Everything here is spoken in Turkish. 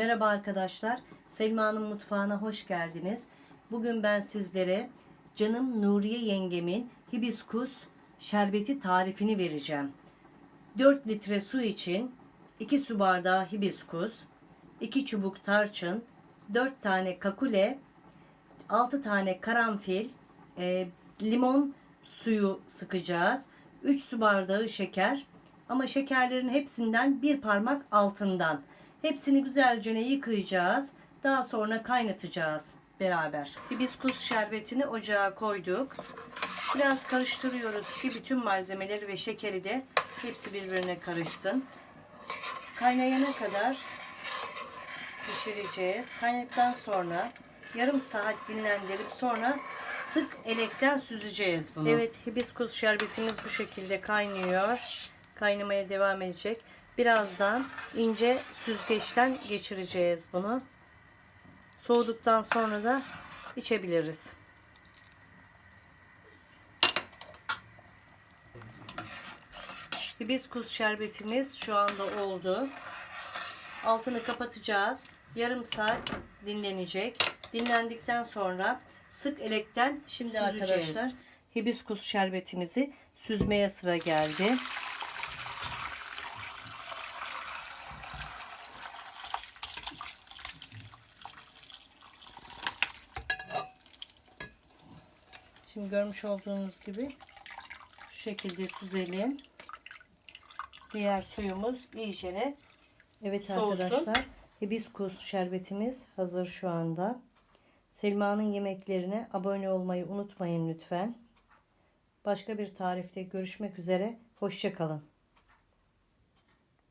Merhaba arkadaşlar. Selma'nın mutfağına hoş geldiniz. Bugün ben sizlere canım Nuriye yengemin hibiskus şerbeti tarifini vereceğim. 4 litre su için 2 su bardağı hibiskus, 2 çubuk tarçın, 4 tane kakule, 6 tane karanfil, e, limon suyu sıkacağız. 3 su bardağı şeker ama şekerlerin hepsinden bir parmak altından. Hepsini güzelce yıkayacağız. Daha sonra kaynatacağız beraber. Hibiskus şerbetini ocağa koyduk. Biraz karıştırıyoruz ki bütün malzemeleri ve şekeri de hepsi birbirine karışsın. Kaynayana kadar pişireceğiz. Kaynadıktan sonra yarım saat dinlendirip sonra sık elekten süzeceğiz bunu. Evet hibiskus şerbetimiz bu şekilde kaynıyor. Kaynamaya devam edecek. Birazdan ince süzgeçten geçireceğiz bunu. Soğuduktan sonra da içebiliriz. Hibiskus şerbetimiz şu anda oldu. Altını kapatacağız. Yarım saat dinlenecek. Dinlendikten sonra sık elekten şimdi arkadaşlar hibiskus şerbetimizi süzmeye sıra geldi. Şimdi görmüş olduğunuz gibi şu şekilde süzelim. Diğer suyumuz iyicene Evet Soğusun. arkadaşlar hibiskus şerbetimiz hazır şu anda. Selma'nın yemeklerine abone olmayı unutmayın lütfen. Başka bir tarifte görüşmek üzere. Hoşçakalın.